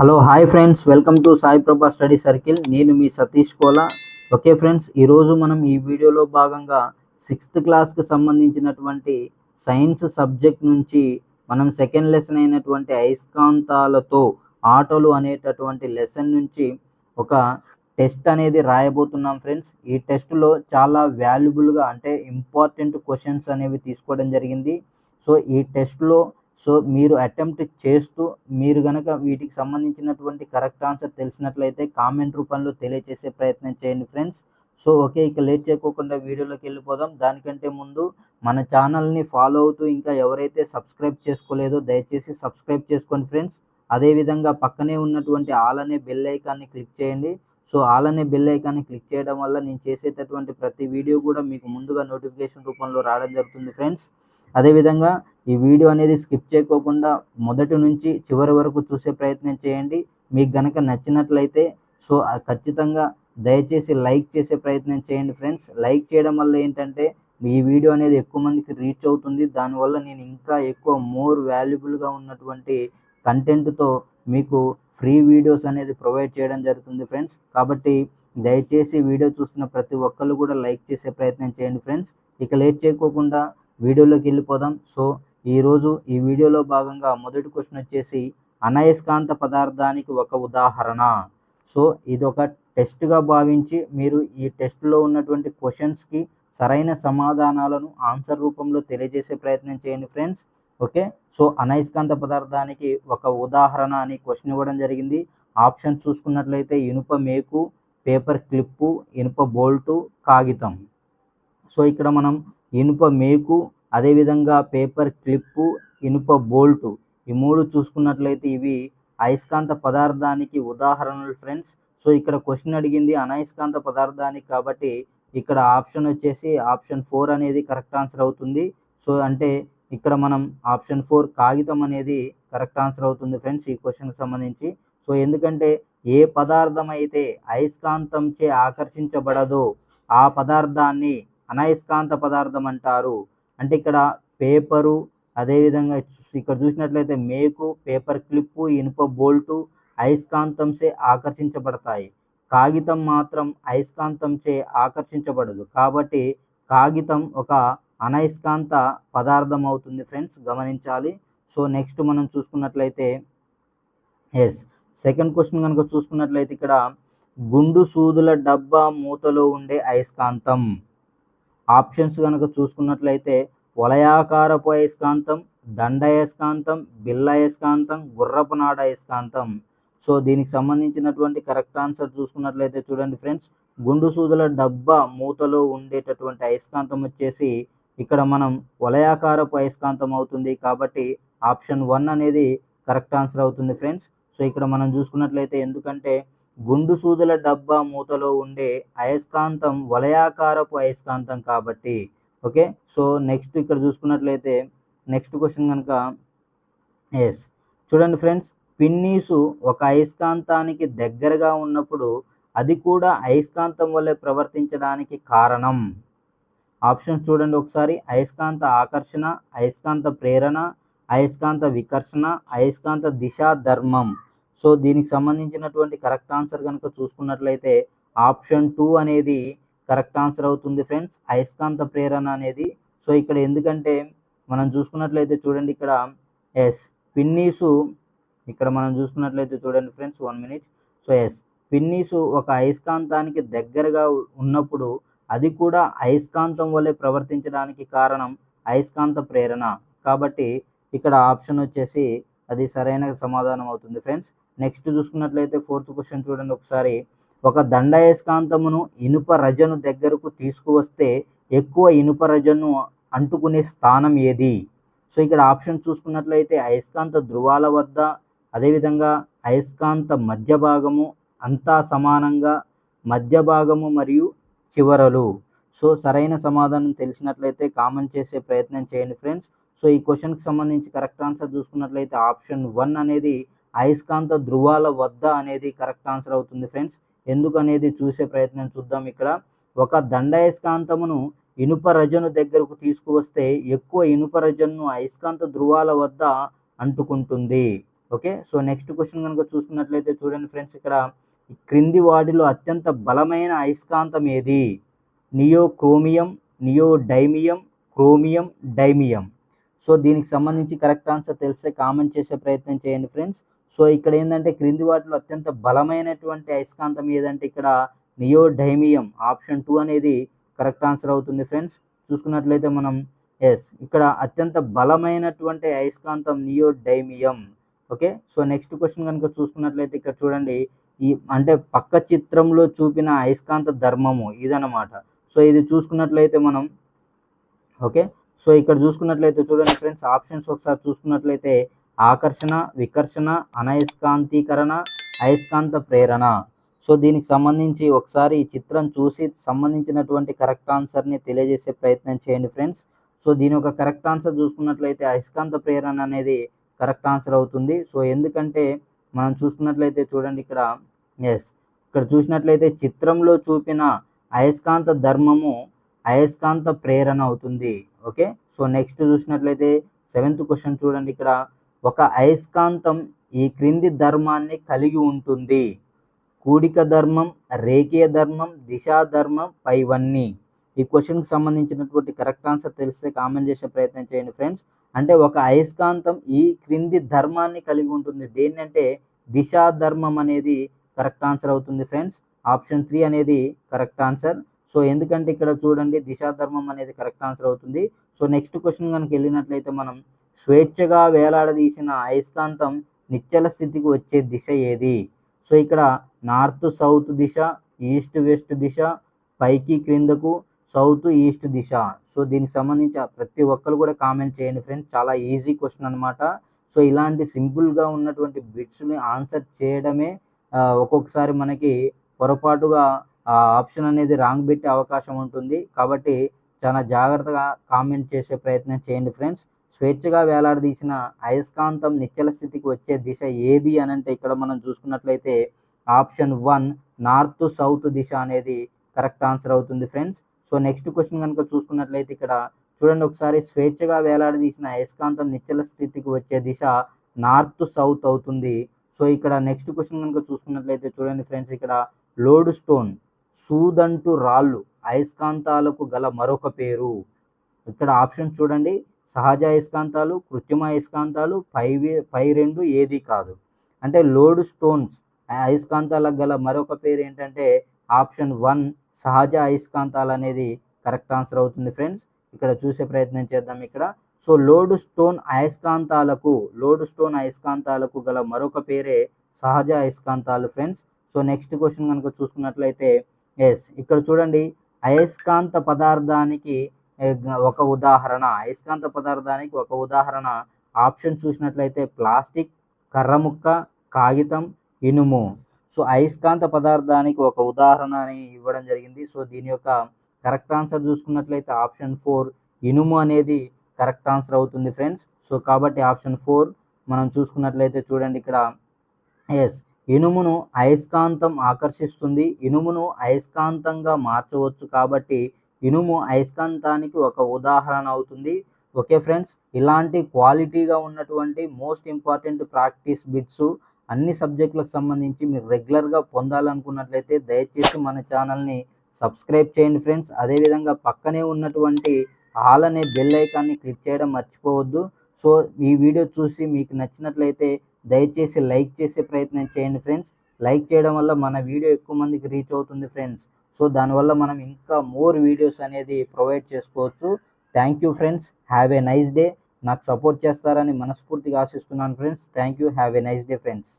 Hello hi friends. Welcome to Sai Prabha study circle. నేను మీ Satish Kola. Okay friends ఈరోజు మనం ఈ వీడియోలో భాగంగా సిక్స్త్ క్లాస్కి సంబంధించినటువంటి సైన్స్ సబ్జెక్ట్ నుంచి మనం సెకండ్ లెసన్ అయినటువంటి అయస్కాంతాలతో ఆటలు అనేటటువంటి లెసన్ నుంచి ఒక టెస్ట్ అనేది రాయబోతున్నాం ఫ్రెండ్స్. ఈ టెస్ట్లో చాలా వాల్యుబుల్గా అంటే ఇంపార్టెంట్ క్వశ్చన్స్ అనేవి తీసుకోవడం జరిగింది. సో ఈ టెస్ట్లో సో మీరు అటెంప్ట్ చేస్తూ మీరు కనుక వీటికి సంబంధించినటువంటి కరెక్ట్ ఆన్సర్ తెలిసినట్లయితే కామెంట్ రూపంలో తెలియజేసే ప్రయత్నం చేయండి ఫ్రెండ్స్. సో ఓకే ఇక లేట్ చేయకోకుండా వీడియోలోకి వెళ్ళిపోదాం. దానికంటే ముందు మన ఛానల్ని ఫాలో అవుతూ ఇంకా ఎవరైతే సబ్స్క్రైబ్ చేసుకోలేదో దయచేసి సబ్స్క్రైబ్ చేసుకోండి ఫ్రెండ్స్. అదేవిధంగా పక్కనే ఉన్నటువంటి ఆల్ అనే బెల్ ఐకాన్ని క్లిక్ చేయండి. సో ఆల్ అనే బెల్ ఐకాన్ని క్లిక్ చేయడం వల్ల నేను చేసేటటువంటి ప్రతి వీడియో కూడా మీకు ముందుగా నోటిఫికేషన్ రూపంలో రావడం జరుగుతుంది ఫ్రెండ్స్ అదేవిధంగా ఈ వీడియో అనేది స్కిప్ చేయకోకుండా మొదటి నుంచి చివరి వరకు చూసే ప్రయత్నం చేయండి. మీకు గనక నచ్చినట్లయితే సో ఖచ్చితంగా దయచేసి లైక్ చేసే ప్రయత్నం చేయండి ఫ్రెండ్స్ లైక్ చేయడం వల్ల ఏంటంటే ఈ వీడియో అనేది ఎక్కువ మందికి రీచ్ అవుతుంది. దానివల్ల నేను ఇంకా ఎక్కువ మోర్ వాల్యుబుల్గా ఉన్నటువంటి కంటెంట్తో మీకు ఫ్రీ వీడియోస్ అనేది ప్రొవైడ్ చేయడం జరుగుతుంది ఫ్రెండ్స్. కాబట్టి దయచేసి వీడియో చూస్తున్న ప్రతి ఒక్కళ్ళు కూడా లైక్ చేసే ప్రయత్నం చేయండి ఫ్రెండ్స్. ఇక లేట్ చేయకోకుండా వీడియోలోకి వెళ్ళిపోదాం. సో ఈరోజు ఈ వీడియోలో భాగంగా మొదటి క్వశ్చన్ వచ్చేసి అనయస్కాంత పదార్థానికి ఒక ఉదాహరణ. సో ఇది ఒక టెస్ట్గా భావించి మీరు ఈ టెస్ట్లో ఉన్నటువంటి క్వశ్చన్స్కి సరైన సమాధానాలను ఆన్సర్ రూపంలో తెలియజేసే ప్రయత్నం చేయండి ఫ్రెండ్స్. ఓకే? సో అనయస్కాంత పదార్థానికి ఒక ఉదాహరణ అని క్వశ్చన్ ఇవ్వడం జరిగింది. ఆప్షన్ చూసుకున్నట్లయితే ఇనుప మేకు పేపర్ క్లిప్పు ఇనుప బోల్టు కాగితం. సో ఇక్కడ మనం ఇనుప మేకు అదేవిధంగా పేపర్ క్లిప్పు ఇనుప బోల్టు ఈ మూడు చూసుకున్నట్లయితే ఇవి అయస్కాంత పదార్థానికి ఉదాహరణలు ఫ్రెండ్స్. సో ఇక్కడ క్వశ్చన్ అడిగింది అనయస్కాంత పదార్థానికి కాబట్టి ఇక్కడ ఆప్షన్ వచ్చేసి ఆప్షన్ ఫోర్ అనేది కరెక్ట్ ఆన్సర్ అవుతుంది. సో అంటే ఇక్కడ మనం ఆప్షన్ ఫోర్ కాగితం అనేది కరెక్ట్ ఆన్సర్ అవుతుంది ఫ్రెండ్స్ ఈ క్వశ్చన్కి సంబంధించి. సో ఎందుకంటే ఏ పదార్థం అయితే అయస్కాంతంచే ఆకర్షించబడదో ఆ పదార్థాన్ని అనయస్కాంత పదార్థం అంటారు. అంటే ఇక్కడ పేపరు అదేవిధంగా ఇక్కడ చూసినట్లయితే మేకు పేపర్ క్లిప్పు ఇనుప బోల్టు అయస్కాంతంచే ఆకర్షించబడతాయి. కాగితం మాత్రం అయస్కాంతంచే ఆకర్షించబడదు. కాబట్టి కాగితం ఒక అనయస్కాంత పదార్థం అవుతుంది ఫ్రెండ్స్ గమనించాలి. సో నెక్స్ట్ మనం చూసుకున్నట్లయితే ఎస్ సెకండ్ క్వశ్చన్ కనుక చూసుకున్నట్లయితే ఇక్కడ గుండు సూదుల డబ్బా మూతలో ఉండే అయస్కాంతం. ఆప్షన్స్ కనుక చూసుకున్నట్లయితే వలయాకారపు అయస్కాంతం దండ అయస్కాంతం బిల్ల అయస్కాంతం గుర్రపు నాడ అయస్కాంతం. సో దీనికి సంబంధించినటువంటి కరెక్ట్ ఆన్సర్ చూసుకున్నట్లయితే చూడండి ఫ్రెండ్స్ గుండు సూదుల డబ్బా మూతలో ఉండేటటువంటి అయస్కాంతం వచ్చేసి ఇక్కడ మనం వలయాకారపు అయస్కాంతం అవుతుంది కాబట్టి ఆప్షన్ వన్ అనేది కరెక్ట్ ఆన్సర్ అవుతుంది ఫ్రెండ్స్. సో ఇక్కడ మనం చూసుకున్నట్లయితే ఎందుకంటే గుండు సూదుల డబ్బా మూతలో ఉండే అయస్కాంతం వలయాకారపు అయస్కాంతం కాబట్టి ఓకే? సో నెక్స్ట్ ఇక్కడ చూసుకున్నట్లయితే నెక్స్ట్ క్వశ్చన్ కనుక ఎస్ చూడండి ఫ్రెండ్స్ పిన్నీసు ఒక అయస్కాంతానికి దగ్గరగా ఉన్నప్పుడు అది కూడా అయస్కాంతం వల్లే ప్రవర్తించడానికి కారణం. ఆప్షన్స్ చూడండి ఒకసారి. అయస్కాంత ఆకర్షణ అయస్కాంత ప్రేరణ అయస్కాంత వికర్షణ అయస్కాంత దిశా ధర్మం సో దీనికి సంబంధించినటువంటి కరెక్ట్ ఆన్సర్ కనుక చూసుకున్నట్లయితే ఆప్షన్ టూ అనేది కరెక్ట్ ఆన్సర్ అవుతుంది ఫ్రెండ్స్. అయస్కాంత ప్రేరణ అనేది. సో ఇక్కడ ఎందుకంటే మనం చూసుకున్నట్లయితే చూడండి ఇక్కడ. ఎస్. పిన్నీసు. ఇక్కడ మనం చూసుకున్నట్లయితే చూడండి friends. One minute. So yes. పిన్నీసు ఒక అయస్కాంతానికి దగ్గరగా ఉన్నప్పుడు అది కూడా అయస్కాంతం వల్లే ప్రవర్తించడానికి కారణం అయస్కాంత ప్రేరణ. కాబట్టి ఇక్కడ ఆప్షన్ వచ్చేసి అది సరైన సమాధానం అవుతుంది ఫ్రెండ్స్. నెక్స్ట్ చూసుకున్నట్లయితే ఫోర్త్ క్వశ్చన్ చూడండి ఒకసారి. ఒక దండయస్కాంతమును ఇనుప రజను దగ్గరకు తీసుకువస్తే ఎక్కువ ఇనుప రజను అంటుకునే స్థానం ఏది? సో ఇక్కడ ఆప్షన్ చూసుకున్నట్లయితే అయస్కాంత ధృవాల వద్ద అదేవిధంగా అయస్కాంత మధ్య భాగము అంతా సమానంగా మధ్య భాగము మరియు చివరలు. సో సరైన సమాధానం తెలిసినట్లయితే కామెంట్ చేసే ప్రయత్నం చేయండి ఫ్రెండ్స్. సో ఈ క్వశ్చన్కి సంబంధించి కరెక్ట్ ఆన్సర్ చూసుకున్నట్లయితే ఆప్షన్ వన్ అనేది అయస్కాంత ధృవాల వద్ద అనేది కరెక్ట్ ఆన్సర్ అవుతుంది ఫ్రెండ్స్. ఎందుకనేది చూసే ప్రయత్నం చూద్దాం ఇక్కడ. ఒక దండయస్కాంతమును ఇనుప రజను దగ్గరకు తీసుకువస్తే ఎక్కువ ఇనుప రజను అయస్కాంత ధృవాల వద్ద అంటుకుంటుంది. ఓకే? సో నెక్స్ట్ క్వశ్చన్ కనుక చూసుకున్నట్లయితే చూడండి ఫ్రెండ్స్ ఇక్కడ. క్రింది వాటిలో అత్యంత బలమైన అయస్కాంతం ఏది? నియోక్రోమియం నియోడైమియం క్రోమియం డైమియం. సో దీనికి సంబంధించి కరెక్ట్ ఆన్సర్ తెలిస్తే కామెంట్ చేసే ప్రయత్నం చేయండి ఫ్రెండ్స్. సో ఇక్కడ ఏంటంటే క్రింది వాటిలో అత్యంత బలమైనటువంటి అయస్కాంతం ఏదంటే ఇక్కడ నియోడైమియం ఆప్షన్ టూ అనేది కరెక్ట్ ఆన్సర్ అవుతుంది ఫ్రెండ్స్. చూసుకున్నట్లయితే మనం ఎస్ ఇక్కడ అత్యంత బలమైనటువంటి అయస్కాంతం neodymium. Okay? So next question కనుక చూసుకున్నట్లయితే ఇక్కడ చూడండి. ఈ అంటే పక్క చిత్రంలో చూపిన అయస్కాంత ధర్మము ఇదనమాట సో ఇది చూసుకున్నట్లయితే మనం ఓకే? సో ఇక్కడ చూసుకున్నట్లయితే చూడండి ఫ్రెండ్స్ ఆప్షన్స్ ఒకసారి చూసుకున్నట్లయితే ఆకర్షణ వికర్షణ అనయస్కాంతీకరణ అయస్కాంత ప్రేరణ. సో దీనికి సంబంధించి ఒకసారి ఈ చిత్రం చూసి సంబంధించినటువంటి కరెక్ట్ ఆన్సర్ని తెలియజేసే ప్రయత్నం చేయండి ఫ్రెండ్స్. సో దీని యొక్క కరెక్ట్ ఆన్సర్ చూసుకున్నట్లయితే అయస్కాంత ప్రేరణ అనేది కరెక్ట్ ఆన్సర్ అవుతుంది. సో ఎందుకంటే మనం చూసుకున్నట్లయితే చూడండి ఇక్కడ ఎస్ ఇక్కడ చూసినట్లయితే చిత్రంలో చూపిన అయస్కాంత ధర్మము అయస్కాంత ప్రేరణ అవుతుంది. ఓకే సో నెక్స్ట్ చూసినట్లయితే సెవెంత్ క్వశ్చన్ చూడండి ఇక్కడ. ఒక అయస్కాంతం ఈ క్రింది ధర్మాన్ని కలిగి ఉంటుంది. కూడిక ధర్మం రేఖీయ ధర్మం దిశా ధర్మం పైవన్నీ ఈ క్వశ్చన్కి సంబంధించినటువంటి కరెక్ట్ ఆన్సర్ తెలిస్తే కామెంట్ చేసే ప్రయత్నం చేయండి ఫ్రెండ్స్ అంటే ఒక అయస్కాంతం ఈ క్రింది ధర్మాన్ని కలిగి ఉంటుంది. దేన్నంటే దిశా ధర్మం అనేది కరెక్ట్ ఆన్సర్ అవుతుంది ఫ్రెండ్స్. ఆప్షన్ త్రీ అనేది కరెక్ట్ ఆన్సర్. సో ఎందుకంటే ఇక్కడ చూడండి దిశాధర్మం అనేది కరెక్ట్ ఆన్సర్ అవుతుంది. సో నెక్స్ట్ క్వశ్చన్ కనుక వెళ్ళినట్లయితే మనం స్వేచ్ఛగా వేలాడదీసిన అయస్కాంతం నిశ్చల స్థితికి వచ్చే దిశ ఏది? సో ఇక్కడ నార్త్ సౌత్ దిశ ఈస్ట్ వెస్ట్ దిశ పైకి క్రిందకు సౌత్ ఈస్ట్ దిశ. సో దీనికి సంబంధించి ప్రతి ఒక్కరు కూడా కామెంట్ చేయండి ఫ్రెండ్స్. చాలా ఈజీ క్వశ్చన్ అనమాట సో ఇలాంటి సింపుల్గా ఉన్నటువంటి బిట్స్ని ఆన్సర్ చేయడమే ఒక్కొక్కసారి మనకి పొరపాటుగా ఆ ఆప్షన్ అనేది రాంగ్ పెట్టే అవకాశం ఉంటుంది. కాబట్టి చాలా జాగ్రత్తగా కామెంట్ చేసే ప్రయత్నం చేయండి ఫ్రెండ్స్. స్వేచ్ఛగా వేలాడదీసిన అయస్కాంతం నిశ్చల స్థితికి వచ్చే దిశ ఏది అని అంటే ఇక్కడ మనం చూసుకున్నట్లయితే ఆప్షన్ వన్ నార్త్ సౌత్ దిశ అనేది కరెక్ట్ ఆన్సర్ అవుతుంది ఫ్రెండ్స్. సో నెక్స్ట్ క్వశ్చన్ కనుక చూసుకున్నట్లయితే ఇక్కడ చూడండి ఒకసారి స్వేచ్ఛగా వేలాడదీసిన అయస్కాంతం నిశ్చల స్థితికి వచ్చే దిశ నార్త్ సౌత్ అవుతుంది. సో ఇక్కడ నెక్స్ట్ క్వశ్చన్ కనుక చూసుకున్నట్లయితే చూడండి ఫ్రెండ్స్ ఇక్కడ లోడ్ స్టోన్ సూదంటు రాళ్ళు అయస్కాంతాలకు గల మరొక పేరు. ఇక్కడ ఆప్షన్ చూడండి సహజ అయస్కాంతాలు కృత్రిమ అయస్కాంతాలు పై పై రెండు ఏది కాదు. అంటే లోడ్ స్టోన్స్ అయస్కాంతాలకు గల మరొక పేరు ఏంటంటే ఆప్షన్ వన్ సహజ అయస్కాంతాలు అనేది కరెక్ట్ ఆన్సర్ అవుతుంది ఫ్రెండ్స్ ఇక్కడ చూసే ప్రయత్నం చేద్దాం ఇక్కడ. సో లోడ్ స్టోన్ అయస్కాంతాలకు లోడ్ స్టోన్ అయస్కాంతాలకు గల మరొక పేరే సహజ అయస్కాంతాలు ఫ్రెండ్స్. సో నెక్స్ట్ క్వశ్చన్ కనుక చూసుకున్నట్లయితే ఎస్ ఇక్కడ చూడండి. అయస్కాంత పదార్థానికి ఒక ఉదాహరణ. అయస్కాంత పదార్థానికి ఒక ఉదాహరణ. ఆప్షన్ చూసినట్లయితే ప్లాస్టిక్ కర్ర ముక్క కాగితం ఇనుము. సో అయస్కాంత పదార్థానికి ఒక ఉదాహరణ అని ఇవ్వడం జరిగింది. సో దీని యొక్క కరెక్ట్ ఆన్సర్ చూసుకున్నట్లయితే ఆప్షన్ ఫోర్ ఇనుము అనేది కరెక్ట్ ఆన్సర్ అవుతుంది ఫ్రెండ్స్. సో కాబట్టి ఆప్షన్ ఫోర్ మనం చూసుకున్నట్లయితే చూడండి ఇక్కడ. ఎస్ ఇనుమును అయస్కాంతం ఆకర్షిస్తుంది. ఇనుమును అయస్కాంతంగా మార్చవచ్చు కాబట్టి ఇనుము అయస్కాంతానికి ఒక ఉదాహరణ అవుతుంది. ఓకే ఫ్రెండ్స్ ఇలాంటి క్వాలిటీగా ఉన్నటువంటి మోస్ట్ ఇంపార్టెంట్ ప్రాక్టీస్ బిట్స్ అన్ని సబ్జెక్టులకు సంబంధించి మీరు రెగ్యులర్గా పొందాలనుకున్నట్లయితే దయచేసి మన ఛానల్ని సబ్స్క్రైబ్ చేయండి ఫ్రెండ్స్. అదేవిధంగా పక్కనే ఉన్నటువంటి ఆల్ అనే బెల్ ఐకాన్ని క్లిక్ చేయడం మర్చిపోవద్దు. సో ఈ వీడియో చూసి మీకు నచ్చినట్లయితే దయచేసి లైక్ చేసే ప్రయత్నం చేయండి ఫ్రెండ్స్. లైక్ చేయడం వల్ల మన వీడియో ఎక్కువ మందికి రీచ్ అవుతుంది ఫ్రెండ్స్. సో దానివల్ల మనం ఇంకా మోర్ వీడియోస్ అనేది ప్రొవైడ్ చేసుకోవచ్చు. Thank you friends. Have a nice day. నాకు సపోర్ట్ చేస్తారని మనస్ఫూర్తిగా ఆశిస్తున్నాను friends. Thank you. Have a nice day friends.